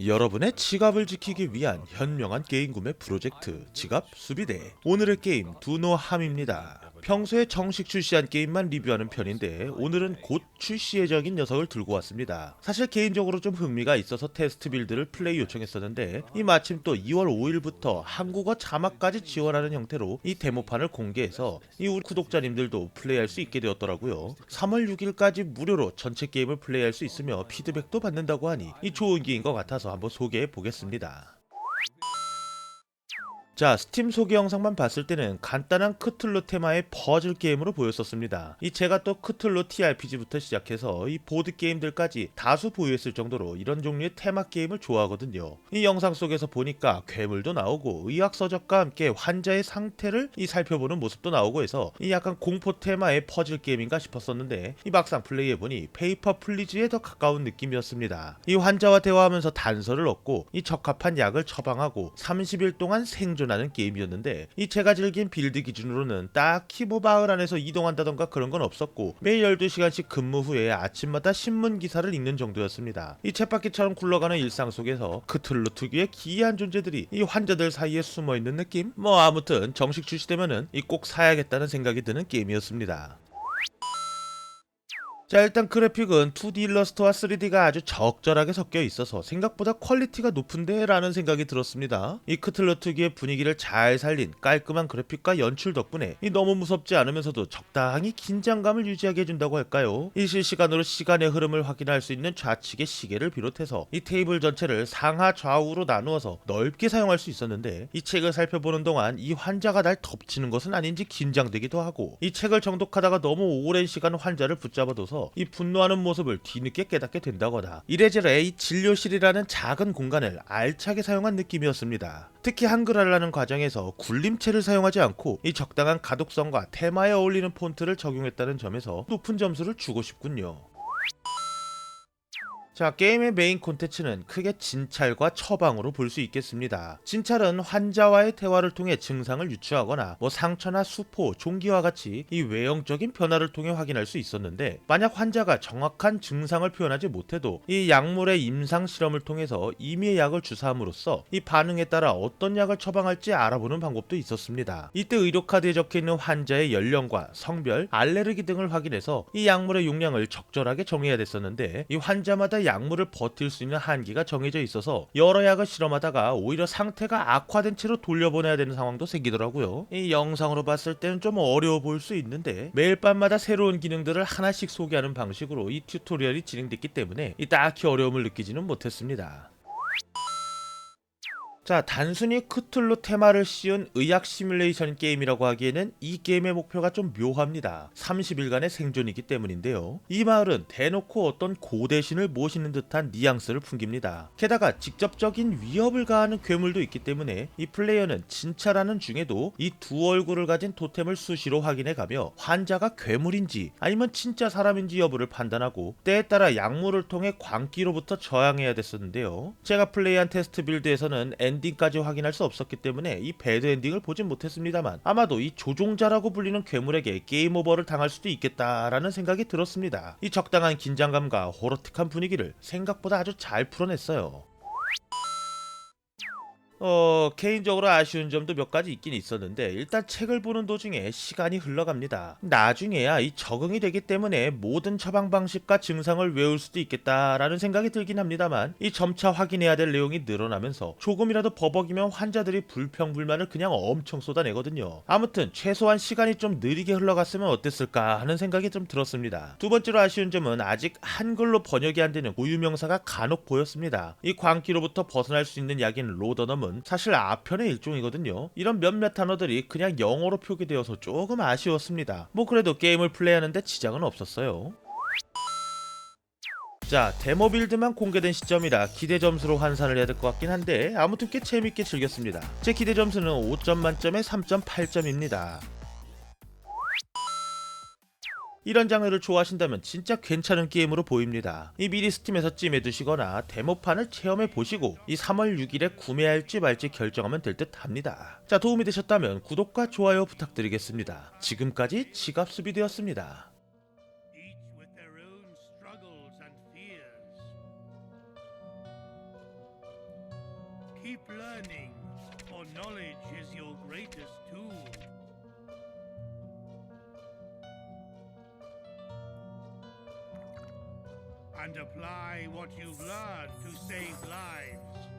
여러분의 지갑을 지키기 위한 현명한 게임 구매 프로젝트 지갑 수비대 오늘의 게임 두노함입니다. 평소에 정식 출시한 게임만 리뷰하는 편인데 오늘은 곧 출시 예정인 녀석을 들고 왔습니다. 사실 개인적으로 좀 흥미가 있어서 테스트 빌드를 플레이 요청했었는데 이 마침 또 2월 5일부터 한국어 자막까지 지원하는 형태로 이 데모판을 공개해서 이 우리 구독자님들도 플레이할 수 있게 되었더라고요. 3월 6일까지 무료로 전체 게임을 플레이할 수 있으며 피드백도 받는다고 하니 이 좋은 기회인 것 같아서 한번 소개해 보겠습니다. 자, 스팀 소개 영상만 봤을 때는 간단한 크툴루 테마의 퍼즐 게임으로 보였었습니다. 이 제가 또 크툴루 TRPG부터 시작해서 이 보드 게임들까지 다수 보유했을 정도로 이런 종류의 테마 게임을 좋아하거든요. 이 영상 속에서 보니까 괴물도 나오고 의학 서적과 함께 환자의 상태를 이 살펴보는 모습도 나오고 해서 이 약간 공포 테마의 퍼즐 게임인가 싶었었는데 이 막상 플레이해 보니 페이퍼 플리즈에 더 가까운 느낌이었습니다. 이 환자와 대화하면서 단서를 얻고 이 적합한 약을 처방하고 30일 동안 생존 하는 게임이었는데 이 제가 즐긴 빌드 기준으로는 딱히 뭐 마을 안에서 이동한다던가 그런 건 없었고 매일 12시간씩 근무 후에 아침마다 신문 기사를 읽는 정도였습니다. 이 쳇바퀴처럼 굴러가는 일상 속에서 크툴루 특유의 기이한 존재들이 이 환자들 사이에 숨어 있는 느낌? 뭐 아무튼 정식 출시되면은 이 꼭 사야겠다는 생각이 드는 게임이었습니다. 자 일단 그래픽은 2D 일러스트와 3D가 아주 적절하게 섞여 있어서 생각보다 퀄리티가 높은데 라는 생각이 들었습니다. 이 크틀러 특유의 분위기를 잘 살린 깔끔한 그래픽과 연출 덕분에 이 너무 무섭지 않으면서도 적당히 긴장감을 유지하게 해준다고 할까요? 이 실시간으로 시간의 흐름을 확인할 수 있는 좌측의 시계를 비롯해서 이 테이블 전체를 상하 좌우로 나누어서 넓게 사용할 수 있었는데 이 책을 살펴보는 동안 이 환자가 날 덮치는 것은 아닌지 긴장되기도 하고 이 책을 정독하다가 너무 오랜 시간 환자를 붙잡아둬서 이 분노하는 모습을 뒤늦게 깨닫게 된다거나 이래저래 이 진료실이라는 작은 공간을 알차게 사용한 느낌이었습니다. 특히 한글화를 하는 과정에서 굴림체를 사용하지 않고 이 적당한 가독성과 테마에 어울리는 폰트를 적용했다는 점에서 높은 점수를 주고 싶군요. 자, 게임의 메인 콘텐츠는 크게 진찰과 처방으로 볼 수 있겠습니다. 진찰은 환자와의 대화를 통해 증상을 유추하거나 뭐 상처나 수포, 종기와 같이 이 외형적인 변화를 통해 확인할 수 있었는데 만약 환자가 정확한 증상을 표현하지 못해도 이 약물의 임상 실험을 통해서 임의의 약을 주사함으로써 이 반응에 따라 어떤 약을 처방할지 알아보는 방법도 있었습니다. 이때 의료 카드에 적혀 있는 환자의 연령과 성별, 알레르기 등을 확인해서 이 약물의 용량을 적절하게 정해야 됐었는데 이 환자마다 약물을 버틸 수 있는 한계가 정해져 있어서 여러 약을 실험하다가 오히려 상태가 악화된 채로 돌려보내야 되는 상황도 생기더라고요. 이 영상으로 봤을 때는 좀 어려워 보일 수 있는데 매일 밤마다 새로운 기능들을 하나씩 소개하는 방식으로 이 튜토리얼이 진행됐기 때문에 이 딱히 어려움을 느끼지는 못했습니다. 자, 단순히 크툴루 테마를 씌운 의학 시뮬레이션 게임이라고 하기에는 이 게임의 목표가 좀 묘합니다. 30일간의 생존이기 때문인데요. 이 마을은 대놓고 어떤 고대신을 모시는 듯한 뉘앙스를 풍깁니다. 게다가 직접적인 위협을 가하는 괴물도 있기 때문에 이 플레이어는 진찰하는 중에도 이 두 얼굴을 가진 토템을 수시로 확인해 가며 환자가 괴물인지 아니면 진짜 사람인지 여부를 판단하고 때에 따라 약물을 통해 광기로부터 저항해야 됐었는데요. 제가 플레이한 테스트 빌드에서는 엔 딩까지 확인할 수 없었기 때문에 이 배드 엔딩을 보진 못했습니다만 아마도 이 조종자라고 불리는 괴물에게 게임 오버를 당할 수도 있겠다라는 생각이 들었습니다. 이 적당한 긴장감과 호러틱한 분위기를 생각보다 아주 잘 풀어냈어요. 어, 개인적으로 아쉬운 점도 몇 가지 있긴 있었는데 일단 책을 보는 도중에 시간이 흘러갑니다. 나중에야 이 적응이 되기 때문에 모든 처방 방식과 증상을 외울 수도 있겠다라는 생각이 들긴 합니다만 이 점차 확인해야 될 내용이 늘어나면서 조금이라도 버벅이면 환자들이 불평 불만을 그냥 엄청 쏟아내거든요. 아무튼 최소한 시간이 좀 느리게 흘러갔으면 어땠을까 하는 생각이 좀 들었습니다. 두 번째로 아쉬운 점은 아직 한글로 번역이 안 되는 고유명사가 간혹 보였습니다. 이 광기로부터 벗어날 수 있는 약인 로더넘은 사실 아편의 일종이거든요. 이런 몇몇 단어들이 그냥 영어로 표기되어서 조금 아쉬웠습니다. 뭐 그래도 게임을 플레이하는데 지장은 없었어요. 자, 데모 빌드만 공개된 시점이라 기대 점수로 환산을 해야 될 것 같긴 한데 아무튼 꽤 재밌게 즐겼습니다. 제 기대 점수는 5점 만점에 3.8점입니다. 이런 장르를 좋아하신다면 진짜 괜찮은 게임으로 보입니다. 이 미리 스팀에서 찜해두시거나 데모판을 체험해 보시고 이 3월 6일에 구매할지 말지 결정하면 될 듯 합니다. 자 도움이 되셨다면 구독과 좋아요 부탁드리겠습니다. 지금까지 지갑수비 되었습니다. each with their own struggles and fears. Keep learning, for knowledge is your greatest tool. And apply what you've learned to save lives.